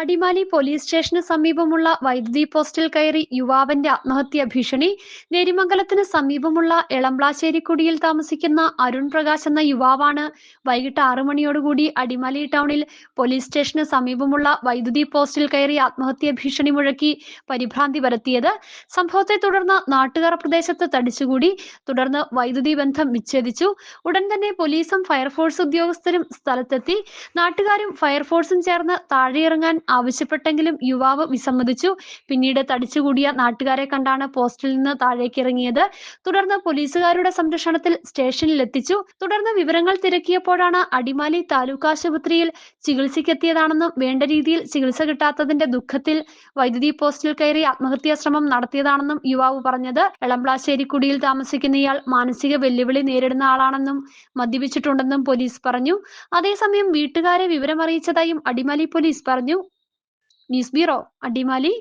Adimali police സ്റ്റേഷന് സമീപമുള്ള വൈദ്യുതി പോസ്റ്റിൽ കയറി യുവാവിന്റെ ആത്മഹത്യ ഭീഷണി. നെരിമംഗലത്തിന് സമീപമുള്ള എളംപ്ലാശ്ശേരിക്കുടിയിൽ താമസിക്കുന്ന അരുൺ പ്രകാശ് എന്ന യുവാവാണ് വൈകിട്ട് ആറു മണിയോടുകൂടി അടിമാലി ടൗണിൽ പോലീസ് സ്റ്റേഷന് സമീപമുള്ള വൈദ്യുതി പോസ്റ്റിൽ കയറി ആത്മഹത്യ ഭീഷണി മുഴക്കി പരിഭ്രാന്തി പരത്തിയത്. സംഭവത്തെ തുടർന്ന് നാട്ടുകാർ പ്രദേശത്ത് തടിച്ചുകൂടി. തുടർന്ന് വൈദ്യുതി ബന്ധം വിച്ഛേദിച്ചു. ഉടൻ തന്നെ പോലീസും ഫയർഫോഴ്സ് ഉദ്യോഗസ്ഥരും സ്ഥലത്തെത്തി. നാട്ടുകാരും ഫയർഫോഴ്സും ചേർന്ന് താഴെയിറങ്ങാൻ ആവശ്യപ്പെട്ടെങ്കിലും യുവാവ് വിസമ്മതിച്ചു. പിന്നീട് തടിച്ചുകൂടിയ നാട്ടുകാരെ കണ്ടാണ് പോസ്റ്റിൽ നിന്ന് താഴേക്ക് ഇറങ്ങിയത് തുടർന്ന് പോലീസുകാരുടെ സംരക്ഷണത്തിൽ സ്റ്റേഷനിൽ എത്തിച്ചു തുടർന്ന് വിവരങ്ങൾ തിരക്കിയപ്പോഴാണ് അടിമാലി താലൂക്ക് ആശുപത്രിയിൽ ചികിത്സയ്ക്കെത്തിയതാണെന്നും വേണ്ട രീതിയിൽ ചികിത്സ കിട്ടാത്തതിന്റെ ദുഃഖത്തിൽ വൈദ്യുതി പോസ്റ്റിൽ കയറി ആത്മഹത്യാ ശ്രമം നടത്തിയതാണെന്നും യുവാവ് പറഞ്ഞത്. എളംപ്ലാശ്ശേരിക്കുടിയിൽ താമസിക്കുന്ന ഇയാൾ മാനസിക വെല്ലുവിളി നേരിടുന്ന ആളാണെന്നും മദ്യപിച്ചിട്ടുണ്ടെന്നും പോലീസ് പറഞ്ഞു. അതേസമയം വീട്ടുകാരെ വിവരമറിയിച്ചതായും അടിമാലി പോലീസ് പറഞ്ഞു. ന്യൂസ് അടിമാലി